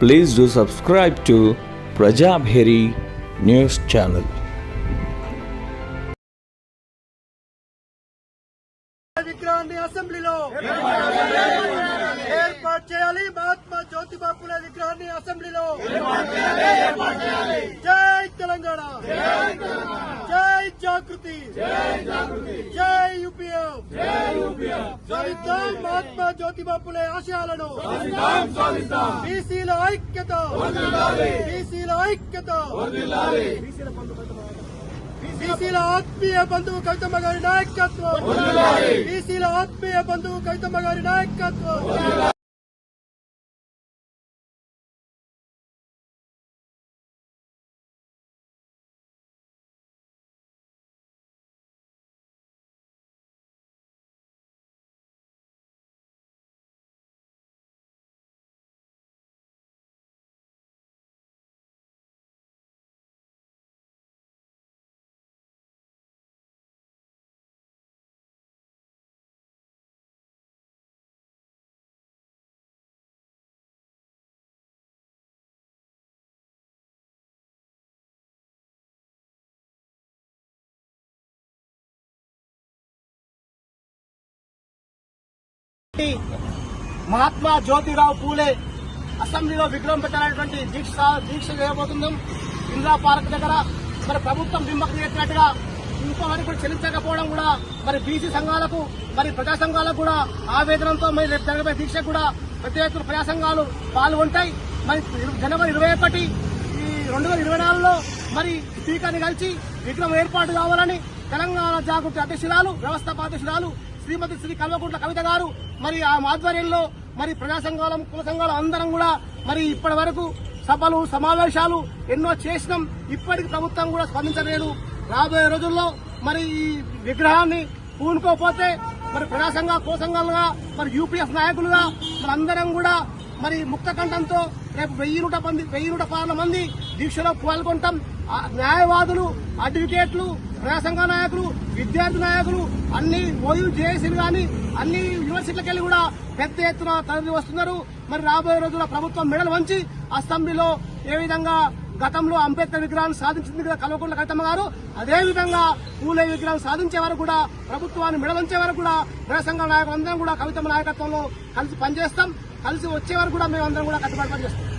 Please do subscribe to Prajabheri News Channel. విగ్రహాన్ని అసెంబ్లీలో ఏర్పాటు చేయాలి మహాత్మా జ్యోతిబా పులే విగ్రహాన్ని అసెంబ్లీలో జై తెలంగాణ జాగృతి. జై యూపీఎఫ్. సాధిద్దాం మహాత్మా జ్యోతిబా పులే ఆశయాలను. బీసీల ఐక్యత. బీసీల ఐక్యత. బీసీల ఆత్మీయ బంధువు కవితమ్మ గారి నాయకత్వం. బీసీల ఆత్మీయ బంధువు కవితమ్మ గారి నాయకత్వం. మహాత్మా జ్యోతిరావు పూలే అసెంబ్లీలో విగ్రహం పెట్టాలనేటువంటి దీక్ష దీక్ష చేయబోతుందాం ఇందిరా పార్క్ దగ్గర మరి ప్రభుత్వం నిమ్మకం చేసినట్టుగా ఇంతవరకు కూడా చెల్లించకపోవడం కూడా మరి బీసీ సంఘాలకు మరి ప్రజా సంఘాలకు కూడా ఆవేదనతో మరి రేపు జరగబోయే దీక్ష కూడా ప్రతి ఒక్కరు ప్రజా సంఘాలు పాల్గొంటాయి. మరి జనవరి ఇరవై ఒకటి ఈ రెండు వేల ఇరవై నాలుగులో మరి స్పీకర్ని కలిసి విగ్రహం ఏర్పాటు కావాలని తెలంగాణ జాగృతి అధ్యక్షురాలు వ్యవస్థాపాధ్యక్షురాలు శ్రీమతి శ్రీ కల్వకుంట్ల కవిత గారు మరి ఆ ఆధ్వర్యంలో మరి ప్రజా సంఘాలం కుల సంఘాలు అందరం కూడా మరి ఇప్పటి వరకు సభలు సమావేశాలు ఎన్నో చేసినాం. ఇప్పటికి ప్రభుత్వం కూడా స్పందించలేదు. రాబోయే రోజుల్లో మరి ఈ విగ్రహాన్ని పూనుకోపోతే మరి ప్రజాసంఘ కుల సంఘాలుగా మరి యూపీఎఫ్ నాయకులుగా మరి అందరం కూడా మరి ముక్త కంఠంతో రేపు వెయ్యి నూట మంది వెయ్యి నూట పదహారు మంది దీక్షలో పాల్గొంటాం. న్యాయవాదులు అడ్వకేట్లు ప్రజా నాయకులు విద్యార్థి నాయకులు అన్ని ఓయూ జేఏసీలు కానీ అన్ని యూనివర్సిటీలకు వెళ్ళి కూడా పెద్ద ఎత్తున తరలి వస్తున్నారు. మరి రాబోయే రోజుల్లో ప్రభుత్వం మెడలు వంచి అసెంబ్లీలో ఏ విధంగా గతంలో అంబేద్కర్ విగ్రహాన్ని సాధించింది కదా కల్వకుంట్ల కవితమ్మ గారు అదేవిధంగా పూలే విగ్రహం సాధించే వరకు కూడా ప్రభుత్వాన్ని మెడవంచే వరకు కూడా ప్రజా నాయకులందరం కూడా కవితమ్మ నాయకత్వంలో కలిసి పనిచేస్తాం. కలిసి వచ్చే వరకు కూడా మేమందరం కూడా కట్టుబడి పనిచేస్తాం.